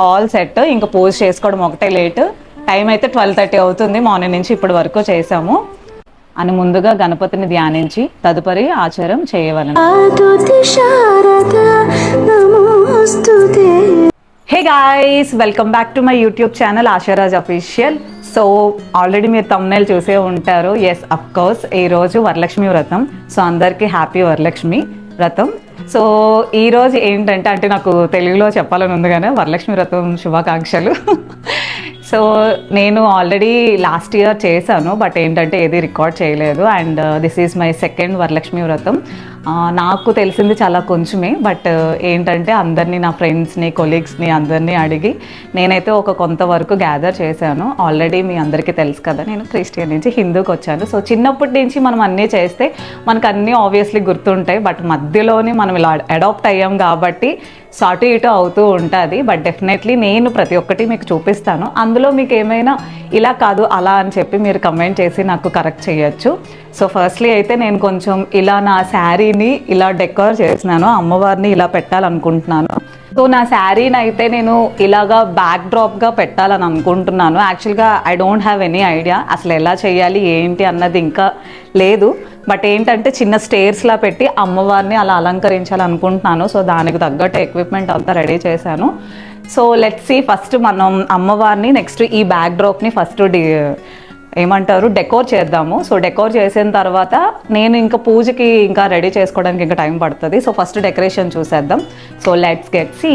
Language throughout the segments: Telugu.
ఆల్ సెట్ ఇంకా పూజ చేసుకోవడం ఒకటే లేట్ టైం అయితే ట్వెల్వ్ థర్టీ అవుతుంది. మార్నింగ్ నుంచి ఇప్పటి వరకు చేసాము. అని ముందుగా గణపతిని ధ్యానించి తదుపరి ఆచారం చేయవలను hey guys welcome back to my YouTube channel Asharaj official so already మీరు తమ్నేల్ చూసే ఉంటారు. ఎస్ అఫ్ కోర్స్ ఈరోజు వరలక్ష్మి వ్రతం. సో అందరికీ హ్యాపీ వరలక్ష్మి. వ్రతం. సో ఈరోజు ఏంటంటే అంటే నాకు తెలుగులో చెప్పాలని ఉంది కానీ వరలక్ష్మి వ్రతం శుభాకాంక్షలు. సో నేను ఆల్రెడీ లాస్ట్ ఇయర్ చేశాను బట్ ఏంటంటే ఏది రికార్డ్ చేయలేదు. And this is my second Varalakshmi వ్రతం. నాకు తెలిసింది చాలా కొంచెమే బట్ ఏంటంటే అందరినీ నా ఫ్రెండ్స్ని కొలీగ్స్ని అందరినీ అడిగి నేనైతే ఒక కొంతవరకు గ్యాదర్ చేశాను. ఆల్రెడీ మీ అందరికీ తెలుసు కదా నేను క్రిస్టియన్ నుంచి హిందూకి వచ్చాను. సో చిన్నప్పటి నుంచి మనం అన్నీ చేస్తే మనకు అన్నీ ఆబ్వియస్లీ గుర్తుంటాయి బట్ మధ్యలోనే మనం ఇలా అడాప్ట్ అయ్యాం కాబట్టి సో అటు ఇటు అవుతూ ఉంటుంది. బట్ డెఫినెట్లీ నేను ప్రతి ఒక్కటి మీకు చూపిస్తాను. అందులో మీకు ఏమైనా ఇలా కాదు అలా అని చెప్పి మీరు కమెంట్ చేసి నాకు కరెక్ట్ చేయొచ్చు. సో ఫస్ట్లీ అయితే నేను కొంచెం ఇలా నా శారీని ఇలా డెకర్ చేసినాను అమ్మవారిని ఇలా పెట్టాలనుకుంటున్నాను. సో నా శారీని అయితే నేను ఇలాగా బ్యాక్ డ్రాప్గా పెట్టాలని అనుకుంటున్నాను. యాక్చువల్గా I don't have any idea అసలు ఎలా చేయాలి ఏంటి అన్నది ఇంకా లేదు. బట్ ఏంటంటే చిన్న స్టేర్స్లా పెట్టి అమ్మవారిని అలా అలంకరించాలనుకుంటున్నాను సో దానికి తగ్గట్టు ఎక్విప్మెంట్ అంతా రెడీ చేశాను. సో లెట్ సి ఫస్ట్ మనం అమ్మవారిని నెక్స్ట్ ఈ బ్యాక్ డ్రాప్ని ఫస్ట్ డి ఏమంటారు? డెకోర్ చేద్దాము. సో డెకోర్ చేసిన తర్వాత నేను ఇంకా పూజకి ఇంకా రెడీ చేసుకోవడానికి ఇంకా టైం పడుతుంది. సో ఫస్ట్ డెకరేషన్ చూసేద్దాం. So let's get see.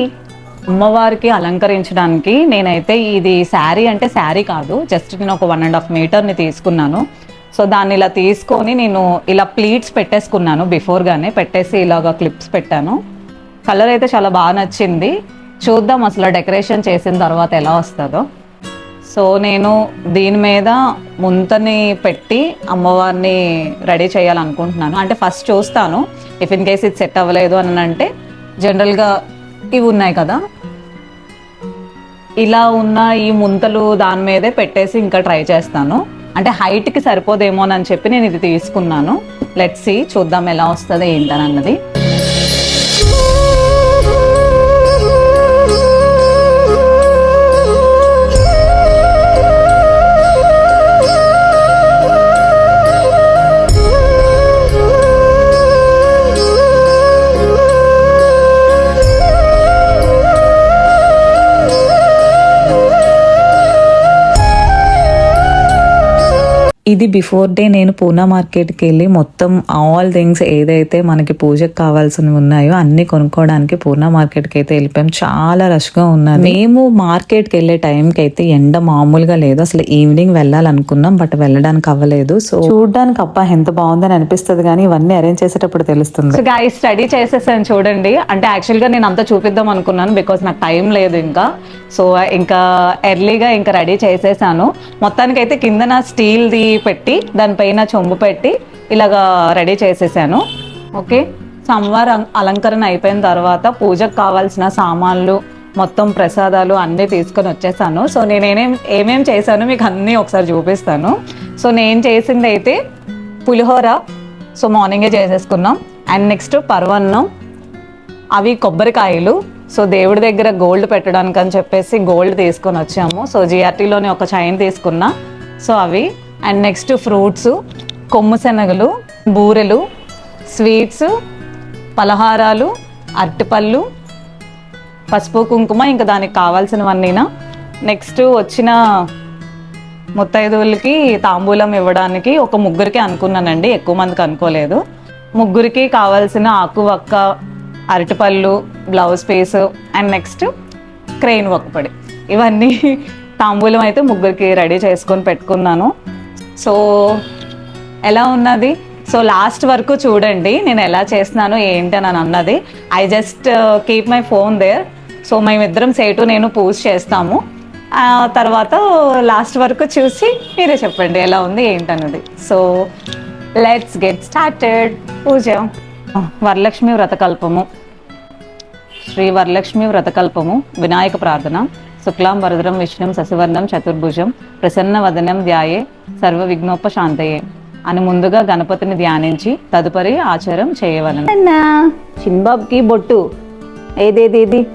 అమ్మవారికి అలంకరించడానికి నేనైతే ఇది శారీ అంటే శారీ కాదు. జస్ట్ నేను ఒక వన్ అండ్ హాఫ్ మీటర్ని తీసుకున్నాను. సో దాన్ని ఇలా తీసుకొని నేను ఇలా ప్లీట్స్ పెట్టేసుకున్నాను బిఫోర్గానే. పెట్టేసి ఇలాగ క్లిప్స్ పెట్టాను. కలర్ అయితే చాలా బాగా నచ్చింది. చూద్దాం అసలు డెకరేషన్ చేసిన తర్వాత ఎలా వస్తుందో. సో నేను దీని మీద ముంతని పెట్టి అమ్మవారిని రెడీ చేయాలనుకుంటున్నాను. అంటే ఫస్ట్ చూస్తాను ఇఫ్ ఇన్ కేస్ ఇది సెట్ అవ్వలేదు అని అంటే జనరల్గా ఇవి ఉన్నాయి కదా. ఇలా ఉన్న ఈ ముంతలు దాని మీదే పెట్టేసి ఇంకా ట్రై చేస్తాను. అంటే హైట్కి సరిపోదేమోనని చెప్పి నేను ఇది తీసుకున్నాను. లెట్స్ సి చూద్దాం ఎలా వస్తుంది ఏంటని అన్నది ఇది బిఫోర్ డే నేను పూనా మార్కెట్కి వెళ్ళి మొత్తం ఆల్ థింగ్స్ ఏదైతే మనకి పూజకు కావాల్సినవి ఉన్నాయో అన్ని కొనుక్కోవడానికి పూనా మార్కెట్కి అయితే వెళ్ళిపోయాం. చాలా రష్గా ఉన్నది. మేము మార్కెట్కి వెళ్ళే టైంకి అయితే ఎండ మామూలుగా లేదు. అసలు ఈవినింగ్ వెళ్ళాలనుకున్నాం బట్ వెళ్ళడానికి అవ్వలేదు. సో చూడడానికి అప్ప ఎంత బాగుందని అనిపిస్తుంది కానీ ఇవన్నీ అరేంజ్ చేసేటప్పుడు తెలుస్తుంది. గాయ స్టడీ చేసేసాను చూడండి. అంటే యాక్చువల్గా నేను అంతా చూపిద్దాం అనుకున్నాను బికాస్ నాకు టైం లేదు ఇంకా. సో ఇంకా ఎర్లీగా ఇంకా రెడీ చేసేసాను. మొత్తానికి అయితే నా స్టీల్ది పెట్టి దానిపైన చెంబు పెట్టి ఇలాగా రెడీ చేసేసాను. ఓకే? సోమవారం అలంకరణ అయిపోయిన తర్వాత పూజకు కావాల్సిన సామాన్లు మొత్తం ప్రసాదాలు అన్నీ తీసుకొని వచ్చేసాను. సో నేనేం ఏమేం చేశాను మీకు అన్నీ ఒకసారి చూపిస్తాను. సో నేను చేసింది అయితే పులిహోర. సో మార్నింగే చేసేసుకున్నాం. అండ్ నెక్స్ట్ పర్వన్నం అవి కొబ్బరికాయలు. సో దేవుడి దగ్గర గోల్డ్ పెట్టడానికి అని చెప్పేసి గోల్డ్ తీసుకొని వచ్చాము. సో జిఆర్టీలోని ఒక చైన్ తీసుకున్నా. సో అవి అండ్ నెక్స్ట్ ఫ్రూట్స్ కొమ్ము శనగలు బూరెలు స్వీట్స్ పలహారాలు అరటిపళ్ళు పసుపు కుంకుమ ఇంకా దానికి కావాల్సినవన్నీనా. నెక్స్ట్ వచ్చిన ముత్తైదువులకి తాంబూలం ఇవ్వడానికి ఒక ముగ్గురికి అనుకున్నానండి ఎక్కువ మందికి అనుకోలేదు. ముగ్గురికి కావాల్సిన ఆకు వక్క అరటిపళ్ళు బ్లౌజ్ పీస్ అండ్ నెక్స్ట్ క్రెయిన్ ఒక్కపడి ఇవన్నీ తాంబూలం అయితే ముగ్గురికి రెడీ చేసుకొని పెట్టుకున్నాను. సో ఎలా ఉన్నది? సో లాస్ట్ వరకు చూడండి నేను ఎలా చేస్తున్నాను ఏంటి అని అన్నది. I just keep my phone there so మేమిద్దరం సేటు నేను పూజ చేస్తాము. తర్వాత లాస్ట్ వరకు చూసి మీరే చెప్పండి ఎలా ఉంది ఏంటన్నది సో లెట్స్ గెట్ స్టార్టెడ్ పూజ. వరలక్ష్మి వ్రతకల్పము. శ్రీ వరలక్ష్మి వ్రతకల్పము వినాయక ప్రార్థన. శుక్లాం వరదరం విష్ణుం శశివర్ణం చతుర్భుజం ప్రసన్న వదనం ధ్యాయే సర్వ విఘ్నోపశాంతయే అని ముందుగా గణపతిని ధ్యానించి తదుపరి ఆచారం చేయవలను. చిన్బాబుకి బొట్టు. ఏదేదేది?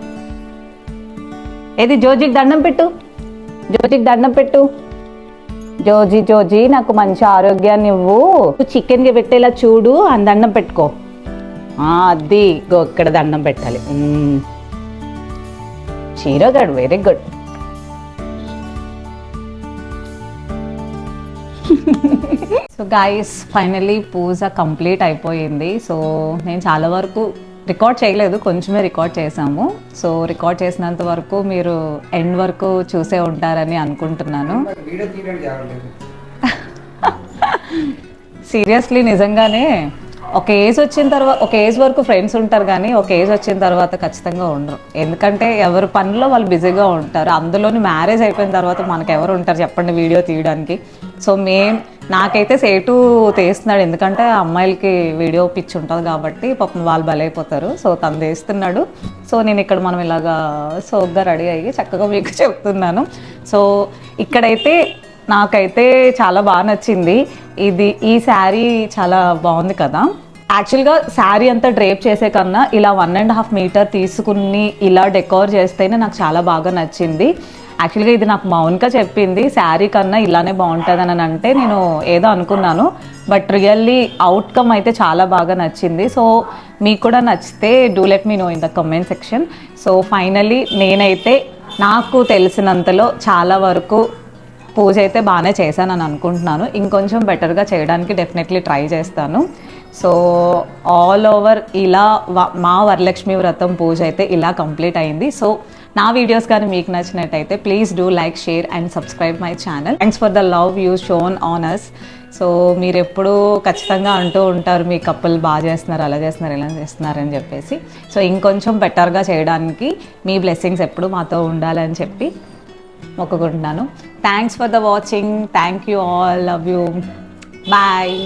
ఏది జోజికి దండం పెట్టు. జోజికి దండం పెట్టు. జోజి జోజి నాకు మంచి ఆరోగ్యాన్ని ఇవ్వు. చికెన్కి పెట్టేలా చూడు అని దండం పెట్టుకో. అది. గో ఇక్కడ దండం పెట్టాలి. చీరగాడు very good. So guys finally పూజ కంప్లీట్ అయిపోయింది. సో నేను చాలా వరకు రికార్డ్ చేయలేదు కొంచెమే రికార్డ్ చేసాము సో రికార్డ్ చేసినంత వరకు మీరు ఎండ్ వరకు చూసే ఉంటారని అనుకుంటున్నాను. సీరియస్లీ నిజంగానే ఒక ఏజ్ వచ్చిన తర్వాత ఒక ఏజ్ వరకు ఫ్రెండ్స్ ఉంటారు కానీ ఒక ఏజ్ వచ్చిన తర్వాత ఖచ్చితంగా ఉండరు. ఎందుకంటే ఎవరి పనిలో వాళ్ళు బిజీగా ఉంటారు. అందులోని మ్యారేజ్ అయిపోయిన తర్వాత మనకు ఎవరు ఉంటారు చెప్పండి వీడియో తీయడానికి. సో మేం నాకైతే సేటు తీస్తున్నాడు. ఎందుకంటే అమ్మాయిలకి వీడియో పిచ్చి ఉంటుంది కాబట్టి పాపం వాళ్ళు బలైపోతారు. సో తను తీస్తున్నాడు. సో నేను ఇక్కడ మనం ఇలాగా సోగ్గా రెడీ అయ్యి చక్కగా మీకు చెప్తున్నాను. సో ఇక్కడైతే నాకైతే చాలా బాగా నచ్చింది. ఇది ఈ శారీ చాలా బాగుంది కదా. యాక్చువల్గా శారీ అంతా డ్రేప్ చేసే కన్నా ఇలా వన్ అండ్ హాఫ్ మీటర్ తీసుకుని ఇలా డెకోర్ చేస్తేనే నాకు చాలా బాగా నచ్చింది. యాక్చువల్గా ఇది నాకు మౌన్గా చెప్పింది శారీ కన్నా ఇలానే బాగుంటుంది అని అంటే నేను ఏదో అనుకున్నాను. బట్ రియల్లీ అవుట్కమ్ అయితే చాలా బాగా నచ్చింది. సో మీకు కూడా నచ్చితే do let me know in the comment section so finally నేనైతే నాకు తెలిసినంతలో చాలా వరకు పూజ అయితే బాగానే చేశానని అనుకుంటున్నాను. ఇంకొంచెం బెటర్గా చేయడానికి డెఫినెట్లీ ట్రై చేస్తాను. సో ఆల్ ఓవర్ ఇలా మా వరలక్ష్మి వ్రతం పూజ అయితే ఇలా కంప్లీట్ అయింది. సో నా వీడియోస్ కానీ మీకు నచ్చినట్టయితే please do like share and subscribe my channel thanks for the love you shown on us so మీరు ఎప్పుడూ ఖచ్చితంగా అంటూ ఉంటారు మీ కప్పులు బాగా చేస్తున్నారు అలా చేస్తున్నారు ఇలా చేస్తున్నారు అని చెప్పేసి. సో ఇంకొంచెం బెటర్గా చేయడానికి మీ బ్లెస్సింగ్స్ ఎప్పుడు మాతో ఉండాలని చెప్పి మొక్కుకుంటున్నాను. Thanks for the watching thank you all love you bye